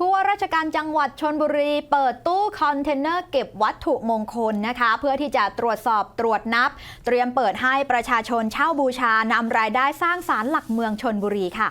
ผู้ว่าราชการจังหวัดชนบุรี เปิดตู้คอนเทนเนอร์เก็บวัตถุมงคลนะคะ เพื่อที่จะตรวจสอบตรวจนับ เตรียมเปิดให้ประชาชนเช่าบูชานำรายได้สร้างสารหลักเมืองชนบุรีค่ะ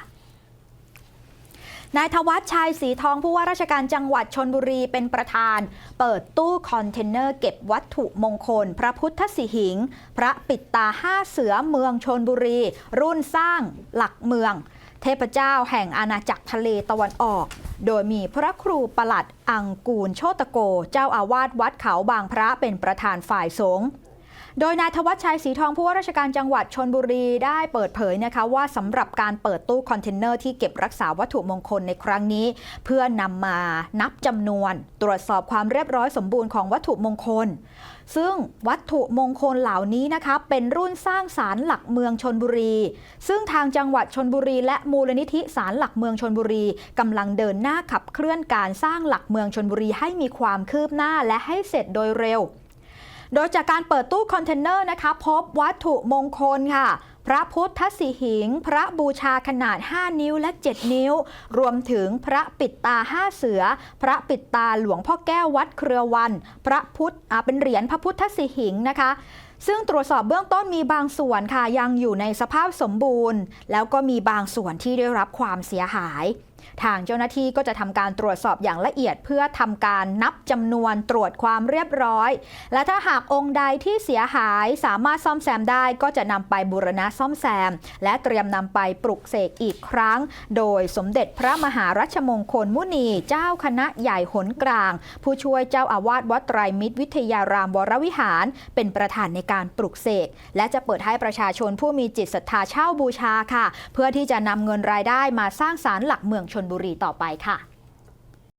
นายธวัชชัยสีทองผู้ว่าราชการจังหวัดชนบุรีเป็นประธาน เปิดตู้คอนเทนเนอร์เก็บวัตถุมงคล พระพุทธสิหิง พระปิดตาห้าเสือเมืองชนบุรี รุ่นสร้างหลักเมือง เทพเจ้าแห่งอาณาจักรทะเลตะวันออก โดยมีพระครูประหลัดอังกูลโชตโก เจ้าอาวาสวัดเขาบางพระเป็นประธานฝ่ายสงฆ์ โดยนายธวัชชัยสีทองผู้ว่าราชการจังหวัดชนบุรีได้เปิดเผยนะคะว่าสำหรับการเปิดตู้คอนเทนเนอร์ที่เก็บรักษาวัตถุมงคลในครั้งนี้ เพื่อนำมานับจำนวน ตรวจสอบความเรียบร้อยสมบูรณ์ของวัตถุมงคล ซึ่งวัตถุมงคลเหล่านี้นะคะเป็นรุ่นสร้างสารหลักเมืองชนบุรี ซึ่งทางจังหวัดชนบุรี และมูลนิธิสารหลักเมืองชนบุรีกำลังเดินหน้าขับเคลื่อนการสร้างหลักเมืองชนบุรีให้มีความคืบหน้าและให้เสร็จโดยเร็ว โดยจากการเปิดตู้คอนเทนเนอร์นะคะพบวัตถุมงคลค่ะ พระพุทธสิหิง พระบูชาขนาด 5 นิ้วและ 7 นิ้ว รวมถึงพระปิดตา 5 เสือ พระปิดตาหลวงพ่อแก้ววัดเครือวัน พระพุทธเป็นเหรียญพระพุทธสิหิงนะคะซึ่งตรวจสอบเบื้องต้นมีบางส่วนค่ะยังอยู่ในสภาพสมบูรณ์ แล้วก็มีบางส่วนที่ได้รับความเสียหาย ทางเจ้าหน้าที่ก็จะทำการตรวจสอบอย่างละเอียด เพื่อทำการนับจำนวนตรวจความเรียบร้อย และถ้าหากองค์ใดที่เสียหายสามารถซ่อมแซมได้ก็จะนำไปบูรณะซ่อมแซม และเตรียมนำไปปลุกเสกอีกครั้ง โดยสมเด็จพระมหารัชมงคลมุนี เจ้าคณะใหญ่หนกลาง ผู้ช่วยเจ้าอาวาสวัดไตรมิตรวิทยารามวรวิหาร เป็นประธานในการปลุกเสกและจะเปิดให้ประชาชนผู้มีจิตศรัทธาเช่าบูชาค่ะ เพื่อที่จะนำเงินรายได้มาสร้างสารหลักเมืองชนบุรีต่อไปค่ะ